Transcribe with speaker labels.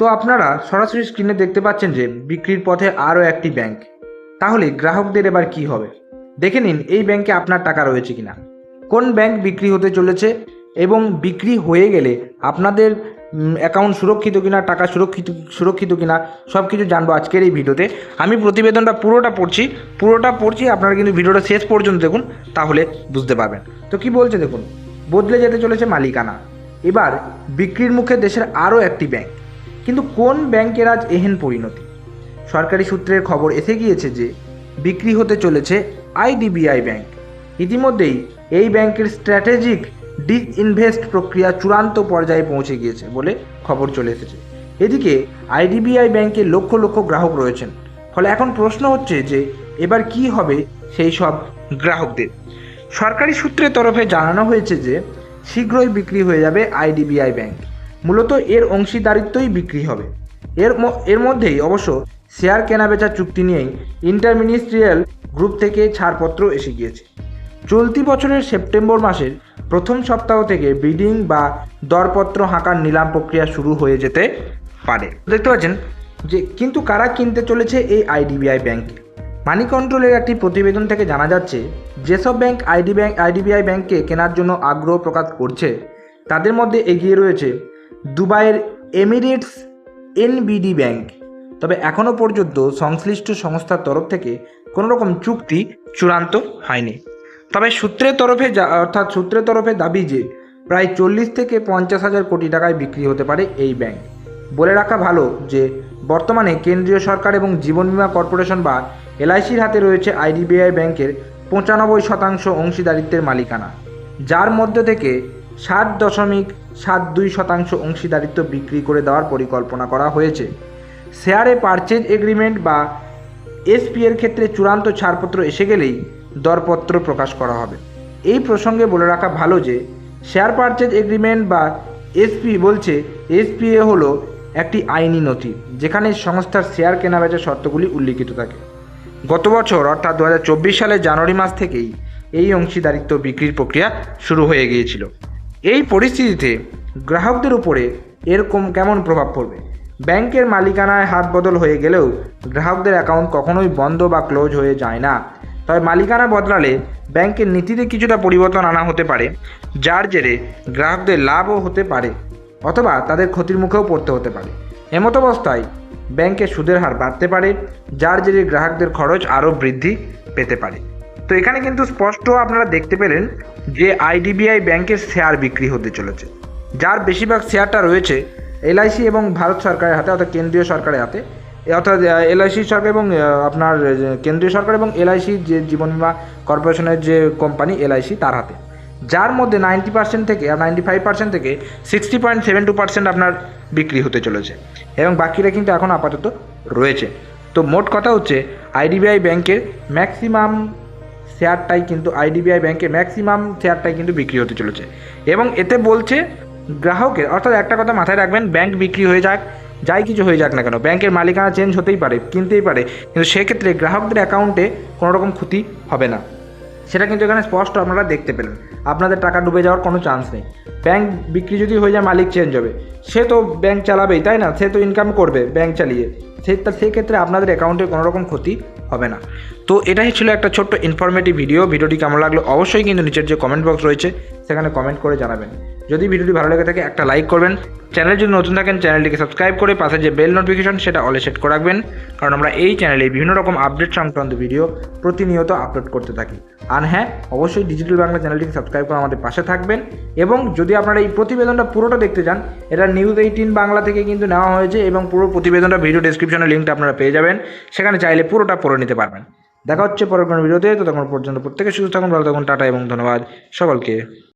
Speaker 1: তো আপনারা সরাসরি স্ক্রিনে দেখতে পাচ্ছেন যে বিক্রির পথে আরও একটি ব্যাংক তাহলে গ্রাহকদের এবার কি হবে? দেখে নিন এই ব্যাংকে আপনার টাকা রয়েছে কিনা। কোন ব্যাংক বিক্রি হতে চলেছে এবং বিক্রি হয়ে গেলে আপনাদের অ্যাকাউন্ট সুরক্ষিত কিনা, টাকা সুরক্ষিত সুরক্ষিত কিনা সব কিছু জানব আজকের এই ভিডিওতে। আমি প্রতিবেদনটা পুরোটা পড়ছি। পুরোটা পড়ছি, আপনারা কিন্তু ভিডিওটা শেষ পর্যন্ত দেখুন, তাহলে বুঝতে পারবেন। তো কি বলছে দেখুন? বদলে যেতে চলেছে মালিকানা। এবার বিক্রির মুখে দেশের আরও একটি ব্যাংক কিন্তু কোন ব্যাংকের আজ এহেন পরিণতি? সরকারি সূত্রের খবর এসে গিয়েছে যে, বিক্রি হতে চলেছে আইডিবিআই ব্যাংক। ইতিমধ্যেই এই ব্যাংকের স্ট্র্যাটেজিক ডিসইনভেস্ট প্রক্রিয়া চূড়ান্ত পর্যায়ে পৌঁছে গিয়েছে বলে খবর চলে এসেছে। এদিকে আইডিবিআই ব্যাংকে লক্ষ লক্ষ গ্রাহক রয়েছেন। ফলে এখন প্রশ্ন হচ্ছে যে, এবার কি হবে সেই সব গ্রাহকদের? সরকারি সূত্রের তরফে জানানো হয়েছে যে, শীঘ্রই বিক্রি হয়ে যাবে আইডিবিআই ব্যাংক। মূলত এর অংশীদারিত্বই বিক্রি হবে। এর এর মধ্যেই অবশ্য শেয়ার কেনাবেচা চুক্তি নিয়েই ইন্টারমিনিস্ট্রিয়াল গ্রুপ থেকে ছাড়পত্র এসে গিয়েছে। চলতি বছরের সেপ্টেম্বর মাসের প্রথম সপ্তাহ থেকে বিডিং বা দরপত্র হাঁকার নিলাম প্রক্রিয়া শুরু হয়ে যেতে পারে। দেখতে পাচ্ছেন যে কিন্তু কারা কিনতে চলেছে এই আইডিবিআই ব্যাংকে মানি কন্ট্রোলের একটি প্রতিবেদন থেকে জানা যাচ্ছে, যেসব ব্যাংক আইডি ব্যাংক আইডিবিআই ব্যাংককে কেনার জন্য আগ্রহ প্রকাশ করছে, তাদের মধ্যে এগিয়ে রয়েছে দুবাইয়ের এমিরেটস এনবিডি ব্যাংক। তবে এখনও পর্যন্ত সংশ্লিষ্ট সংস্থার তরফ থেকে কোনো রকম চুক্তি চূড়ান্ত হয়নি। তবে সূত্রের তরফে যা- অর্থাৎ সূত্রের তরফে দাবি যে, প্রায় চল্লিশ থেকে পঞ্চাশ হাজার কোটি টাকায় বিক্রি হতে পারে এই ব্যাংক। বলে রাখা ভালো যে, বর্তমানে কেন্দ্রীয় সরকার এবং জীবন বীমা কর্পোরেশন বা এলআইসির হাতে রয়েছে আইডিবিআই ব্যাংকের পঁচানব্বই শতাংশ অংশীদারিত্বের মালিকানা, যার মধ্যে থেকে ষাট দশমিক সাত দুই শতাংশ অংশীদারিত্ব বিক্রি করে দেওয়ার পরিকল্পনা করা হয়েছে। শেয়ারে পারচেজ এগ্রিমেন্ট বা এসপি এর ক্ষেত্রে চূড়ান্ত ছাড়পত্র এসে গেলেই দরপত্র প্রকাশ করা হবে। এই প্রসঙ্গে বলে রাখা ভালো যে, শেয়ার পারচেজ এগ্রিমেন্ট বা এসপি বলছে এসপিএ হলো একটি আইনি নথি, যেখানে সংস্থার শেয়ার কেনাবেচার শর্তগুলি উল্লিখিত থাকে। গত বছর, অর্থাৎ দু হাজার চব্বিশ সালের জানুয়ারি মাস থেকেই এই অংশীদারিত্ব বিক্রির প্রক্রিয়া শুরু হয়ে গিয়েছিল। এই পরিস্থিতিতে গ্রাহকদের উপরে এর কম- কেমন প্রভাব পড়বে? ব্যাংকের মালিকানায় হাত বদল হয়ে গেলেও গ্রাহকদের অ্যাকাউন্ট কখনোই বন্ধ বা ক্লোজ হয়ে যায় না। তবে মালিকানা বদলালে ব্যাংকের নীতিতে কিছুটা পরিবর্তন আনা হতে পারে, যার জেরে গ্রাহকদের লাভও হতে পারে, অথবা তাদের ক্ষতির মুখেও পড়তে হতে পারে। এমত অবস্থায় ব্যাংকের সুদের হার বাড়তে পারে, যার জেরে গ্রাহকদের খরচ আরও বৃদ্ধি পেতে পারে। তো এখানে কিন্তু স্পষ্ট আপনারা দেখতে পেলেন যে আইডিবিআই ব্যাংকের শেয়ার বিক্রি হতে চলেছে। যার বেশিরভাগ শেয়ারটা রয়েছে এলআইসি এবং ভারত সরকারের হাতে অর্থাৎ কেন্দ্রীয় সরকারের হাতে। অর্থাৎ এলআইসি সরকার এবং আপনার কেন্দ্রীয় সরকার এবং এলআইসি যে জীবন বীমা কর্পোরেশনের যে কোম্পানি এলআইসি তার হাতে। যার মধ্যে নাইনটি পার্সেন্ট থেকে নাইনটি ফাইভ পার্সেন্ট থেকে sixty point seven two percent আপনার বিক্রি হতে চলেছে। এবং বাকিরা কিন্তু এখন আপাতত রয়েছে। তো মোট কথা হচ্ছে, আইডিবিআই ব্যাংকের ম্যাক্সিমাম শেয়ারটাই কিন্তু আইডিবিআই ব্যাংকের ম্যাক্সিমাম শেয়ারটাই কিন্তু বিক্রি হতে চলেছে। এবং এতে বলছে, গ্রাহকের, অর্থাৎ একটা কথা মাথায় রাখবেন, ব্যাংক বিক্রি হয়ে যাক, যাই কিছু হয়ে যাক না কেন, ব্যাংকের মালিকানা চেঞ্জ হতেই পারে, কিনতেই পারে, কিন্তু সেক্ষেত্রে গ্রাহকদের অ্যাকাউন্টে কোনো রকম ক্ষতি হবে না। সেটা কিন্তু এখানে স্পষ্ট আপনারা দেখতে পেলেন। আপনাদের টাকা ডুবে যাওয়ার কোনো চান্স নেই। ব্যাংক বিক্রি যদি হয়ে যায়, মালিক চেঞ্জ হবে। সে তো ব্যাংক চালাবেই, তাই না? সে তো ইনকাম করবে ব্যাংক চালিয়ে। সে সেক্ষেত্রে আপনাদের অ্যাকাউন্টে কোনো রকম ক্ষতি হবে না। তো এটাই ছিল একটা ছোট্ট ইনফরমেটিভ ভিডিও ভিডিওটি কেমন লাগল অবশ্যই কিন্তু নিচের যে কমেন্ট বক্স রয়েছে, সেখানে কমেন্ট করে জানাবেন। যদি ভিডিওটি ভালো লেগে থাকে, একটা লাইক করবেন। চ্যানেল যদি নতুন থাকেন, চ্যানেলটিকে সাবস্ক্রাইব করে পাশে যে বেল নোটিফিকেশন সেটা অলে সেট করে রাখবেন। কারণ আমরা এই চ্যানেলে বিভিন্ন রকম আপডেট সংক্রান্ত ভিডিও প্রতিনিয়ত আপলোড করতে থাকি। আর হ্যাঁ অবশ্যই ডিজিটাল বাংলা চ্যানেলটিকে সাবস্ক্রাইব করে আমাদের পাশে থাকবেন। এবং যদি আপনারা এই প্রতিবেদনটা পুরোটা দেখতে চান, এটা নিউজ এইটিন বাংলা থেকে কিন্তু নেওয়া হয়েছে এবং পুরো প্রতিবেদনটা ভিডিও ডেসক্রিপশনে লিঙ্কটা আপনারা পেয়ে যাবেন। সেখানে চাইলে পুরোটা পড়ে নিতে পারবেন। দেখা হচ্ছে পরের কোনো ভিডিওতে তো। তখন পর্যন্ত প্রত্যেকে সুস্থ থাকুন, ভালো থাকুন, টাটা এবং ধন্যবাদ সকলকে